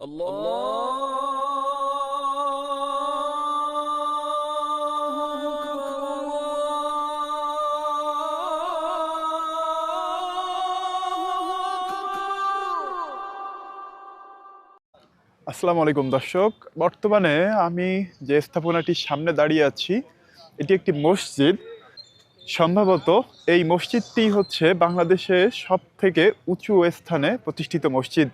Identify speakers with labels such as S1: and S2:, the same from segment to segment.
S1: আসসালামু আলাইকুম দর্শক, বর্তমানে আমি যে স্থাপনাটির সামনে দাঁড়িয়ে আছি, এটি একটি মসজিদ। সম্ভবত এই মসজিদটি হচ্ছে বাংলাদেশের সব থেকে উঁচু স্থানে প্রতিষ্ঠিত মসজিদ।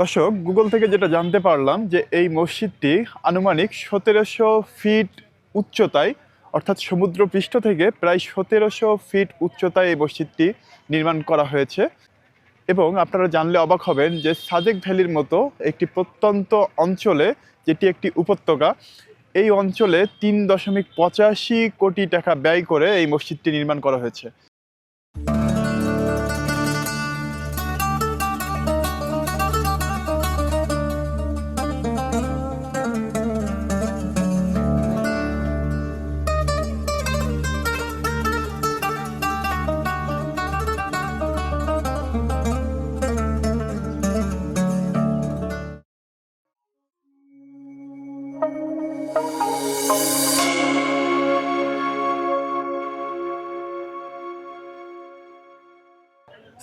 S1: দর্শক গুগল থেকে যেটা জানতে পারলাম যে এই মসজিদটি আনুমানিক সতেরোশো ফিট উচ্চতায়, অর্থাৎ সমুদ্রপৃষ্ঠ থেকে প্রায় সতেরোশো ফিট উচ্চতায় এই মসজিদটি নির্মাণ করা হয়েছে। এবং আপনারা জানলে অবাক হবেন যে সাজেক ভ্যালির মতো একটি প্রত্যন্ত অঞ্চলে যেটি একটি উপত্যকা, এই অঞ্চলে তিন দশমিক পঁচাশি কোটি টাকা ব্যয় করে এই মসজিদটি নির্মাণ করা হয়েছে।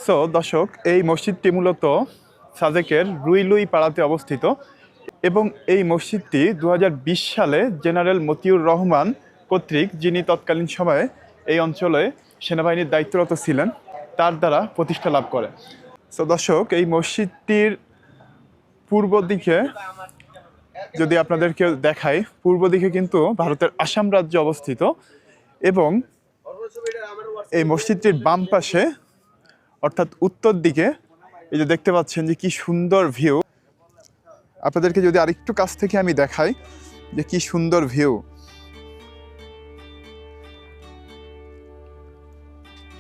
S1: সো দর্শক, এই মসজিদটি মূলত সাজেকের রুইলুই পাড়াতে অবস্থিত এবং এই মসজিদটি দু হাজার বিশ সালে জেনারেল মতিউর রহমান কর্তৃক, যিনি তৎকালীন সময়ে এই অঞ্চলে সেনাবাহিনীর দায়িত্বরত ছিলেন, তার দ্বারা প্রতিষ্ঠা লাভ করে। সো দর্শক, এই মসজিদটির পূর্ব দিকে যদি আপনাদেরকে দেখাই, পূর্ব দিকে কিন্তু ভারতের আসাম রাজ্য অবস্থিত এবং এই মসজিদটির বাম পাশে অর্থাৎ উত্তর দিকে, এই যে দেখতে পাচ্ছেন যে কি সুন্দর ভিউ আপনাদেরকে যদি আরেকটু কাছ থেকে আমি দেখাই যে কি সুন্দর ভিউ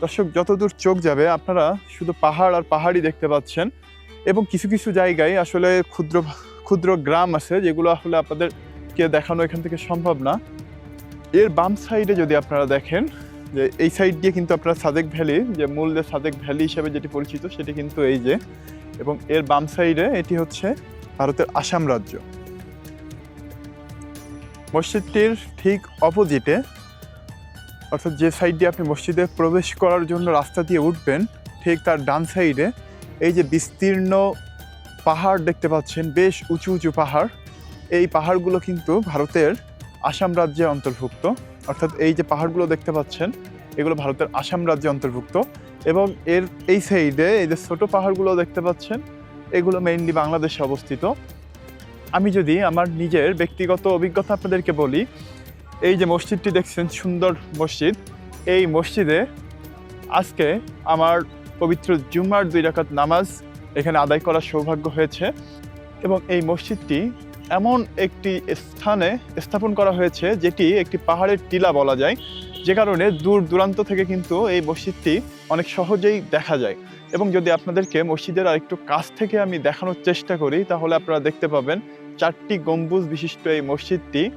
S1: দর্শক, যতদূর চোখ যাবে, আপনারা শুধু পাহাড় আর পাহাড়ই দেখতে পাচ্ছেন। এবং কিছু কিছু জায়গায় আসলে ক্ষুদ্র ক্ষুদ্র গ্রাম আছে, যেগুলো আসলে আপনাদেরকে দেখানো এখান থেকে সম্ভব না। এর বাম সাইডে যদি আপনারা দেখেন যে এই সাইড দিয়ে কিন্তু আপনারা সাদেক ভ্যালি যে মূল যে সাদেক ভ্যালি হিসেবে যেটি পরিচিত, সেটি কিন্তু এই যে। এবং এর বাম সাইডে এটি হচ্ছে ভারতের আসাম রাজ্য। মসজিদটির ঠিক অপোজিটে অর্থাৎ যে সাইড দিয়ে আপনি মসজিদে প্রবেশ করার জন্য রাস্তা দিয়ে উঠবেন, ঠিক তার ডান সাইডে এই যে বিস্তীর্ণ পাহাড় দেখতে পাচ্ছেন, বেশ উঁচু উঁচু পাহাড়। এই পাহাড়গুলো কিন্তু ভারতের আসাম রাজ্যে অন্তর্ভুক্ত। অর্থাৎ এই যে পাহাড়গুলো দেখতে পাচ্ছেন, এগুলো ভারতের আসাম রাজ্যে অন্তর্ভুক্ত এবং এর এই সাইডে এই যে ছোট পাহাড়গুলো দেখতে পাচ্ছেন, এগুলো মেইনলি বাংলাদেশে অবস্থিত। আমি যদি আমার নিজের ব্যক্তিগত অভিজ্ঞতা আপনাদেরকে বলি, এই যে মসজিদটি দেখছেন, সুন্দর মসজিদ। এই মসজিদে আজকে আমার পবিত্র জুম্মার দুই রাকাত নামাজ এখানে আদায় করার সৌভাগ্য হয়েছে এবং এই মসজিদটি এমন একটি স্থানে স্থাপন করা হয়েছে যেটি একটি পাহাড়ের টিলা বলা যায়। যে কারণে দূর দূরান্ত থেকে কিন্তু এই মসজিদটি অনেক সহজেই দেখা যায়। এবং যদি আপনাদেরকে মসজিদের আরেকটু কাছ থেকে আমি দেখানোর চেষ্টা করি, তাহলে আপনারা দেখতে পাবেন চারটি গম্বুজ বিশিষ্ট এই মসজিদটি।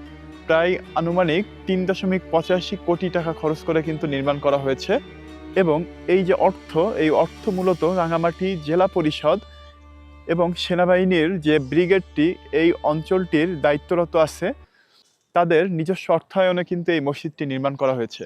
S1: প্রায় আনুমানিক তিন দশমিক পঁচাশি কোটি টাকা খরচ করে কিন্তু নির্মাণ করা হয়েছে। এবং এই যে অর্থ, এই অর্থ মূলত রাঙামাটি জেলা পরিষদ এবং সেনাবাহিনীর যে ব্রিগেডটি, এই অঞ্চলটির দায়িত্বরত আছে, তাদের নিজস্ব অর্থায়নে কিন্তু এই মসজিদটি নির্মাণ করা হয়েছে।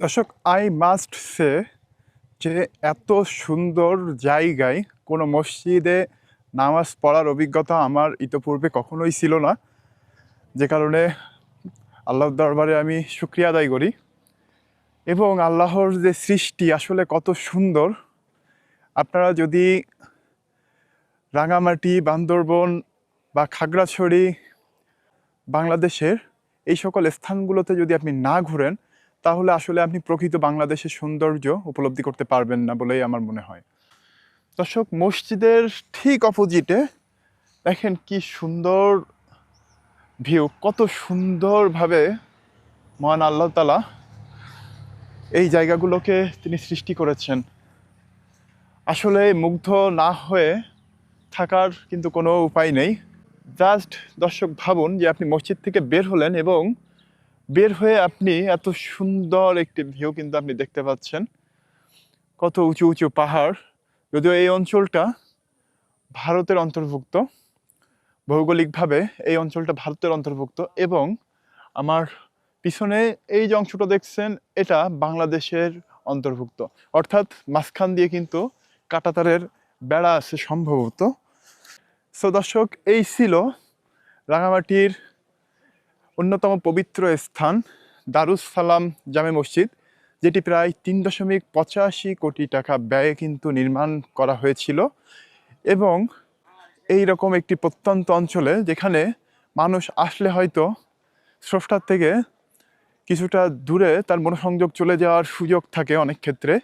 S1: দর্শক আই মাস্ট সে যে এত সুন্দর জায়গায় কোনো মসজিদে নামাজ পড়ার অভিজ্ঞতা আমার ইতোপূর্বে কখনোই ছিল না। যে কারণে আল্লাহর দরবারে আমি শুক্রিয়া আদায় করি। এবং আল্লাহর যে সৃষ্টি আসলে কত সুন্দর। আপনারা যদি রাঙামাটি, বান্দরবন বা খাগড়াছড়ি, বাংলাদেশের এই সকল স্থানগুলোতে যদি আপনি না ঘুরেন তাহলে আসলে আপনি প্রকৃত বাংলাদেশের সৌন্দর্য উপলব্ধি করতে পারবেন না বলেই আমার মনে হয়। দর্শক, মসজিদের ঠিক অপোজিটে দেখেন কি সুন্দর ভিউ কত সুন্দরভাবে মহান আল্লাহ তালা এই জায়গাগুলোকে তিনি সৃষ্টি করেছেন। আসলে মুগ্ধ না হয়ে থাকার কিন্তু কোনো উপায় নেই। জাস্ট দর্শক ভাবুন যে আপনি মসজিদ থেকে বের হলেন এবং বের হয়ে আপনি এত সুন্দর একটি ভিউ কিন্তু আপনি দেখতে পাচ্ছেন। কত উঁচু উঁচু পাহাড়। যদিও এই অঞ্চলটা ভারতের অন্তর্ভুক্ত। ভৌগোলিকভাবে এই অঞ্চলটা ভারতের অন্তর্ভুক্ত এবং আমার পিছনে এই যে অংশটা দেখছেন, এটা বাংলাদেশের অন্তর্ভুক্ত। অর্থাৎ মাঝখান দিয়ে কিন্তু কাটাতারের বেড়া আছে সম্ভবত। সো দর্শক, এই ছিল রাঙামাটির অন্যতম পবিত্র স্থান দারুস সালাম জামে মসজিদ, যেটি প্রায় তিন দশমিক পঁচাশি কোটি টাকা ব্যয়ে কিন্তু নির্মাণ করা হয়েছিল এবং এই রকম একটি প্রত্যন্ত অঞ্চলে যেখানে মানুষ আসলে হয়তো স্রষ্টার থেকে কিছুটা দূরে তার মনোসংযোগ চলে যাওয়ার সুযোগ থাকে অনেক ক্ষেত্রে।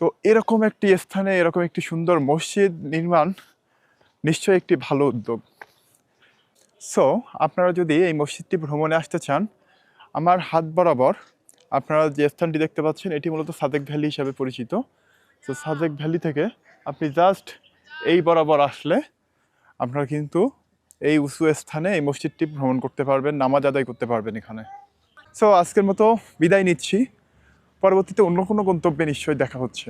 S1: তো এরকম একটি স্থানে এরকম একটি সুন্দর মসজিদ নির্মাণ নিশ্চয়ই একটি ভালো উদ্যোগ। সো আপনারা যদি এই মসজিদটি ভ্রমণে আসতে চান, আমার হাত বরাবর আপনারা যে স্থানটি দেখতে পাচ্ছেন, এটি মূলত সাদেক ভ্যালি হিসাবে পরিচিত। সো সাদেক ভ্যালি থেকে আপনি জাস্ট এই বরাবর আসলে আপনারা কিন্তু এই উঁচু স্থানে এই মসজিদটি ভ্রমণ করতে পারবেন, নামাজ আদায় করতে পারবেন এখানে। সো আজকের মতো বিদায় নিচ্ছি। পরবর্তীতে অন্য কোনো গন্তব্যে নিশ্চয়ই দেখা হচ্ছে।